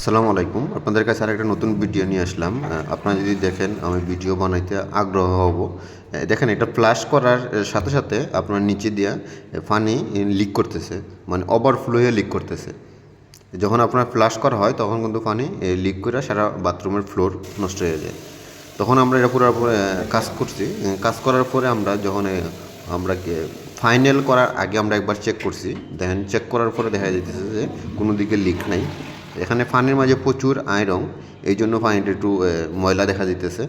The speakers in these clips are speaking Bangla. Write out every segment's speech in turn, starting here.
আসসালামু আলাইকুম। আপনাদের কাছে আরেকটা নতুন ভিডিও নিয়ে আসলাম। আপনারা যদি দেখেন, আমি ভিডিও বানাইতে আগ্রহ হব। দেখেন, এটা ফ্লাশ করার সাথে সাথে আপনার নিচে দিয়া পানি লিক করতেছে। মানে ওভারফ্লোয়ে লিক করতেছে। যখন আপনার ফ্লাশ করা হয়, তখন কিন্তু পানি লিক করে সারা বাথরুমের ফ্লোর নষ্ট হয়ে যায়। তখন আমরা এটা পুরো কাজ করছি। কাজ করার পরে আমরা যখন আমরা ফাইনাল করার আগে আমরা একবার চেক করছি। দেখেন চেক করার পরে দেখা যাইতেছে যে কোনো দিকে লিক নাই। এখানে পানির মাঝে প্রচুর আয়রন, এই জন্য পানিটা একটু ময়লা দেখা দিতেছে।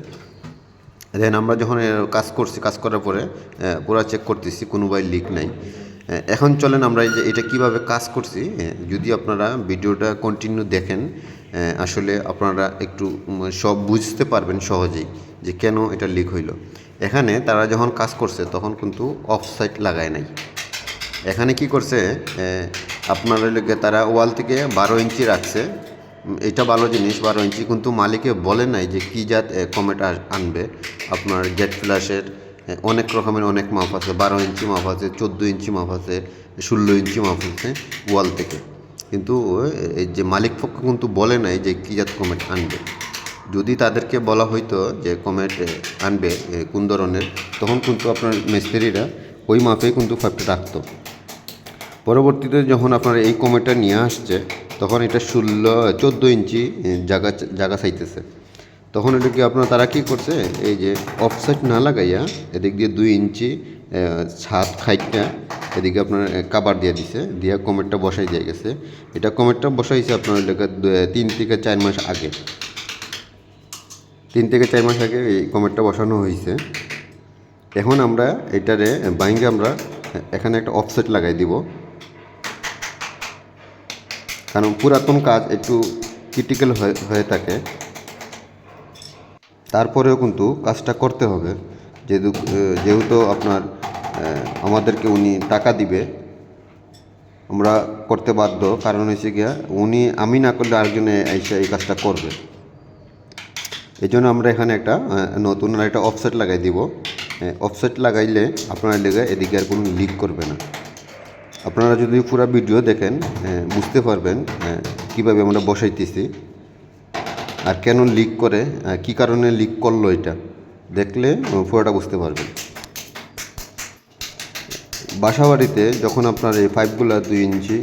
দেন আমরা যখন কাজ করছি, কাজ করার পরে পুরো চেক করতেছি, কোনো বাই লিক নাই। এখন চলেন আমরা এই যে, এটা কীভাবে কাজ করছি যদি আপনারা ভিডিওটা কন্টিনিউ দেখেন আসলে আপনারা একটু সব বুঝতে পারবেন সহজেই যে কেন এটা লিক হইল। এখানে তারা যখন কাজ করছে, তখন কিন্তু অফ সাইড লাগায় নাই। এখানে কি করছে আপনার লোকে তারা ওয়াল থেকে বারো ইঞ্চি রাখছে। এটা ভালো জিনিস, বারো ইঞ্চি, কিন্তু মালিকে বলে নাই যে কী জাত কমেট আনবে। আপনার জেট ফ্ল্যাশের অনেক রকমের অনেক মাপ আছে। বারো ইঞ্চি মাপ আছে, চোদ্দ ইঞ্চি মাপ আছে, ষোলো ইঞ্চি মাপ আছে ওয়াল থেকে। কিন্তু এই যে মালিক পক্ষ কিন্তু বলে নাই যে কী জাত কমেট আনবে। যদি তাদেরকে বলা হইতো যে কমেট আনবে কোন ধরনের, তখন কিন্তু আপনার মিস্ত্রিরা ওই মাপে কিন্তু পাইপটা রাখতো। পরবর্তীতে যখন আপনার এই কমেটটা নিয়ে আসছে, তখন এটা ষোলো, চোদ্দ ইঞ্চি জায়গা জায়গা চাইতেছে। তখন এটা কি আপনার, তারা কি করছে, এই যে অফসাইড না লাগাইয়া এদিক দিয়ে দুই ইঞ্চি ছাদ খাইটটা এদিকে আপনার কাবার দিয়ে দিছে, দিয়া কমেটটা বসাই দিয়ে গেছে। এটা কমেটটা বসাইছে আপনার এলাকা তিন থেকে চার মাস আগে। তিন থেকে চার মাস আগে এই কমেটটা বসানো হয়েছে এখন আমরা এটারে বাইঙ্গে আমরা এখানে একটা অফসেট লাগাই দিব। কারণ পুরাতন কাজ একটু ক্রিটিক্যাল হয়ে থাকে। তারপরেও কিন্তু কাজটা করতে হবে। যেহেতু যেহেতু আপনার আমাদেরকে উনি টাকা দিবে, আমরা করতে বাধ্য। কারণ হচ্ছে গিয়া, উনি, আমি না করলে আরেকজনে এসে এই কাজটা করবে। এই জন্য আমরা এখানে একটা নতুন একটা অফসেট লাগাই দিব। অফসেট লাগাইলে আপনার লেগে এদিকে আর কোনো লিক করবে না। আপনারা যদি পুরো ভিডিও দেখেন বুঝতে পারবেন কীভাবে আমরা বসাইতেছি আর কেন লিক করে কি কারণে লিক করল এটা, দেখলে পুরোটা বুঝতে পারবেন। বাসাবাড়িতে যখন আপনার এই পাইপগুলো দুই ইঞ্চি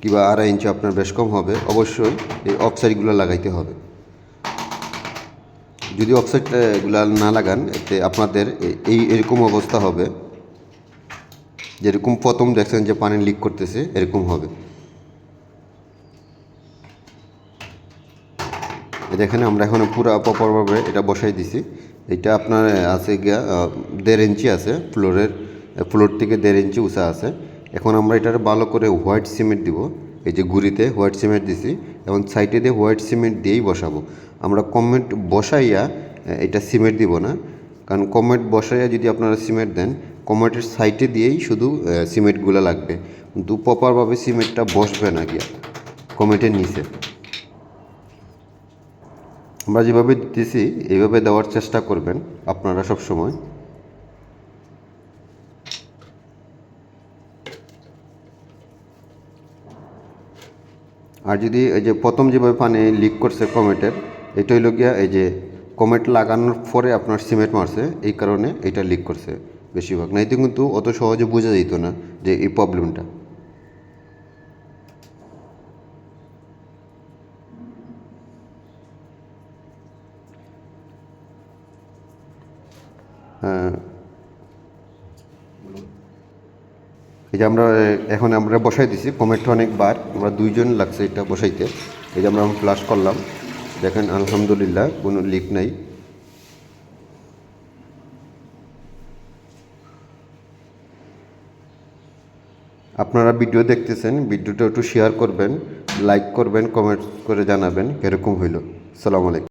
কিংবা আড়াই ইঞ্চি আপনার বেশ কম হবে, অবশ্যই এই অফসাইডগুলো লাগাইতে হবে। যদি অফসাইডগুলো না লাগান, এতে আপনাদের এই এরকম অবস্থা হবে। যেরকম প্রথম দেখছেন যে পানি লিক করতেছে, এরকম হবে। দেখেন আমরা এখন পুরো প্রপারভাবে এটা বসাই দিছি। এটা আপনার আছে গিয়া দেড় ইঞ্চি আছে ফ্লোরের ফ্লোর থেকে দেড় ইঞ্চি উঁচা আছে। এখন আমরা এটার ভালো করে হোয়াইট সিমেন্ট দিব। এই যে গুড়িতে হোয়াইট সিমেন্ট দিছি এবং সাইডে দিয়ে হোয়াইট সিমেন্ট দিয়েই বসাবো। আমরা কমেন্ট বসাইয়া এটা সিমেন্ট দিব না। কারণ কমেন্ট বসাইয়া যদি আপনারা সিমেন্ট দেন কমেন্টের সাইডে দিয়েই শুধু সিমেন্টগুলো লাগবে। কিন্তু প্রপারভাবে সিমেন্টটা বসবে না গিয়া কমেটের নিচে। আমরা যেভাবে দিতেছি, এইভাবে দেওয়ার চেষ্টা করবেন আপনারা সব সময় আর যদি এই যে প্রথম যেভাবে পানি লিক করছে কমেটের এটা হইল গিয়া এই যে কমেট লাগানোর পরে আপনার সিমেন্ট মারছে, এই কারণে এটা লিক করছে। বেশিরভাগ। না, এতে কিন্তু অত সহজে বোঝা যেত না যে এই প্রবলেমটা হ্যাঁ। এই যে আমরা এখন আমরা বসাই দিছি কমেটটা অনেকবার আমরা দুইজন লাগছে এটা বসাইতে। এই যে আমরা ফ্লাশ করলাম। দেখেন, আলহামদুলিল্লাহ, কোনো লিক নাই। আপনারা ভিডিও দেখতেছেন, ভিডিওটা একটু শেয়ার করবেন লাইক করবেন কমেন্ট করে জানাবেন, এরকম হইল। সালাম আলাইকুম।